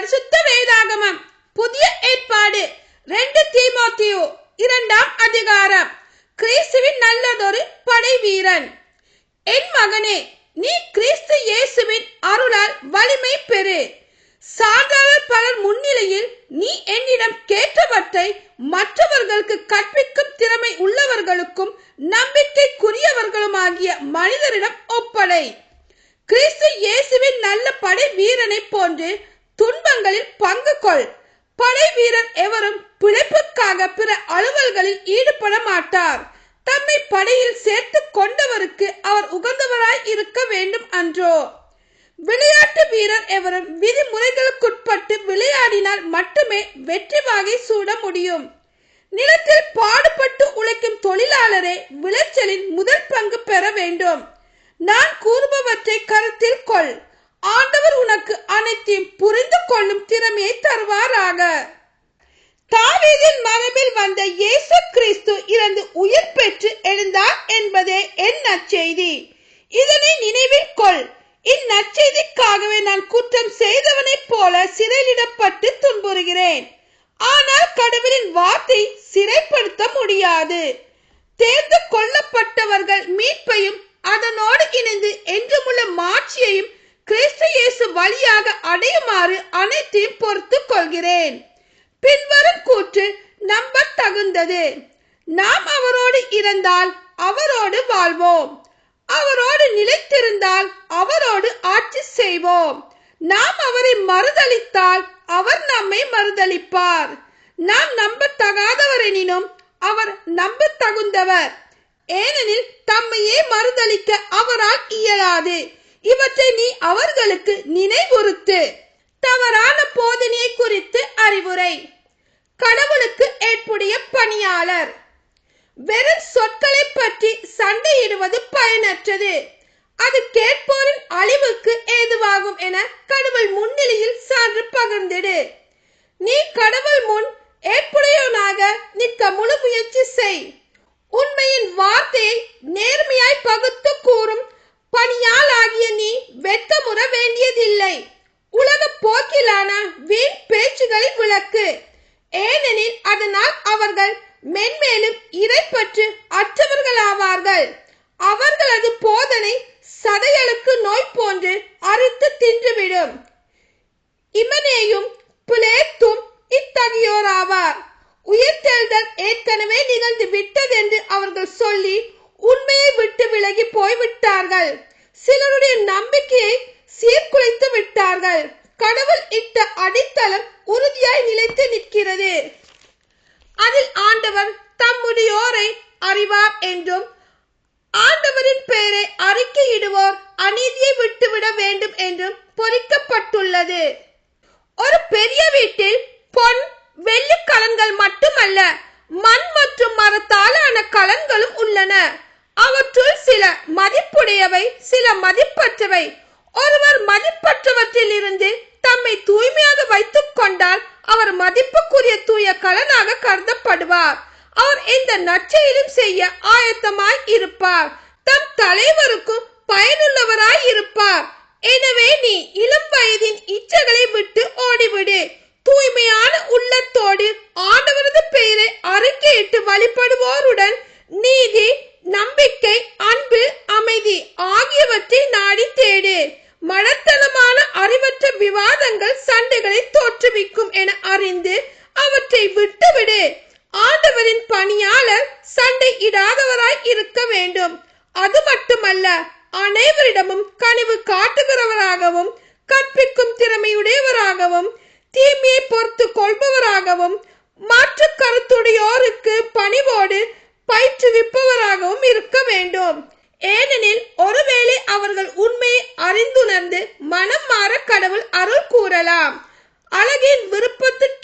பரிசுத்த வேதாகமம். புதிய ஏற்பாடு. ரெண்டு தீமோத்தியோ இரண்டாம் அதிகாரம். கிறிஸ்துவின் நல்லதொரு படை வீரன் என் மகனே நீ கிறிஸ்து இயேசுவின் அருளால் வலிமை பெறு. சான்றாளர் பலர் முன்னிலையில் நீ என்னிடம் கேட்டவற்றை மற்றவர்களுக்கு கற்பிக்கும் திறமை உள்ளவர்களுக்கும் நம்பிக்கைக்குரியவர்களுமாகிய மனிதரிடம் ஒப்படை. கிறிஸ்து இயேசுவின் நல்ல படை வீரனை போன்று துன்பங்களில் பங்கு கொள். படை வீரன் எவரும் பிழைப்புக்காக பிற அலுவல்களில் ஈடுபட மாட்டார். தம்மை படையில் சேர்த்து கொண்டவருக்கு அவர் உகந்தவராய் இருக்க வேண்டும் அன்றோ. விளையாட்டு வீரர் எவரும் விதிமுறைகளுக்குட்பட்டு விளையாடினால் மட்டுமே வெற்றி வாகை சூட முடியும். நிலத்தில் பாடுபட்டு உழைக்கும் தொழிலாளரே விளைச்சலின் முதல் பங்கு பெற வேண்டும். நான் கூறுபவற்றை கருத்தில் கொள். ஆண்டவர் உனக்கு அனைத்தையும் புரிந்து கொள்ளும் திறமையை தருவாராக. தாவீதின் மரபில் வந்த இயேசு கிறிஸ்து இறந்து உயிர் பெற்று எழுந்தார் என்பதே என் நற்செய்தி. இதனை நினைவில் கொள். இந்நற்செய்திக்காகவே நான் குற்றம் செய்தவனைப் போல சிறையிடப்பட்டு துன்புறுகிறேன். ஆனால் கடவுளின் வார்த்தை சிறைப்படுத்த முடியாது. தேர்ந்து கொள்ளப்பட்டவர்கள் மீட்பையும் அதனோடு இணைந்து என்றுமுள்ள மாட்சியையும் வழியாக அடையுமாறு அனைத்தையும் பொறுத்து கொள்கிறேன். பின்வரும் கூற்று நம்ப தகுந்தது நாம் அவரோடு இருந்தால் அவரோடு வாழ்வோம். அவரோடு நிலைத்திருந்தால் அவரோடு ஆட்சி செய்வோம். நாம் அவரை மறுதளித்தால் அவர் நம்மை மறுதளிப்பார் நாம் நம்ப தகாதவரெனினும் அவர் நம்ப தகுந்தவர் ஏனெனில் தம்மையே மறுதளிக்க அவரால் இயலாது. இவற்றை நீ அவர்களுக்கு நினைவுறுத்து. தவறான போதனையை குறித்து அறிவுரை. கடவுளுக்கு ஏற்புடைய பணியாளர். வெறும் சொற்களை பற்றி சண்டையிடுவது பயனற்றது. அது கேட்போரின் அழிவுக்கு ஏதுவாகும் என கடவுள் முன்னிலையில் சான்று பகிர்ந்திடு. நீ கடவுள் முன் ஏற்புடையவனாக நிற்க முழு முயற்சி செய். உண்மையின் வார்த்தையை நேர்மையாய் பகுத்து கூறும் பணியாளாகிய நீ வெட்கமுற வேண்டியதில்லை. உலக போக்கிலான வீண் பேச்சுகளை விளக்கு. ஏனெனில் அதனால் அவர்கள் மென்மேலும் இறைப்பற்று அற்றவர்களாவார்கள். அவர்களது போதனை சதையலுக்கு நோய் போன்று அறுத்து தின்றுவிடும். இமனேயும் பிளேத்தும் இத்தகையோராவார். உயிர்த்தெழுதல் ஏற்கனவே நிகழ்ந்து விட்டதென்று அவர்கள் சொல்லி உண்மையை விட்டு விலகி போய்விட்டார்கள். சிலருடைய நம்பிக்கையை சீர்குலைத்து விட்டார்கள். கடவுள் இட்ட அடித்தளம் உறுதியாய் நிலைத்து நிற்கிறது. அதில் ஆண்டவர் தம்முடையோரை அறிவார் என்றும் ஆண்டவரின் பெயரை அறிக்கையிடுவோர் அநீதியை விட்டுவிட வேண்டும் என்றும் பொறிக்கப்பட்டுள்ளது. ஒரு பெரிய வீட்டில் பொன் வெள்ளி கலன்கள் மட்டுமல்ல மண் மற்றும் மரத்தாலான கலன்களும் உள்ளன மதிப்புடையவை சில மதிப்பற்றவை. ஒருவர் மதிப்பற்றவற்றில் இருந்து தம்மை தூய்மையாக வைத்துக் கொண்டால் அவர் மதிப்புக்குரிய தூய கலனாக கருதப்படுவார். அவர் எந்த நற்செயலும் செய்ய ஆயத்தமாய் இருப்பார். தம் தலைவருக்கும் பயனுள்ளவராய் இருப்பார். எனவே நீ இளம் வயதின் இச்சைகளை விட்டு ஓடிவிடு. தூய்மையான உள்ளத்தோடு விவாதங்கள் சண்டைகளை தோற்றுவிக்கும் என அறிந்து அவற்றை விட்டுவிடு. ஆண்டவரின் பணியாளர் சண்டை இடாதவராய் இருக்க வேண்டும். அது மட்டுமல்ல அனைவரிடமும் கனிவு காட்டுகிறவராகவும் கற்பிக்கும் திறமையுடையவராகவும் தீமையை பொறுத்து கொள்பவராகவும் மாற்று கருத்துடையோருக்கு பணிவோடு பயிற்றுவிப்பவராகவும் இருக்க வேண்டும். ஏனெனில் ஒருவேளை அவர்கள் உண்மையை அறிந்துணர்ந்து மனம் மாற கடவுள் அருள் கூறலாம். அழகின் விருப்பத்தின்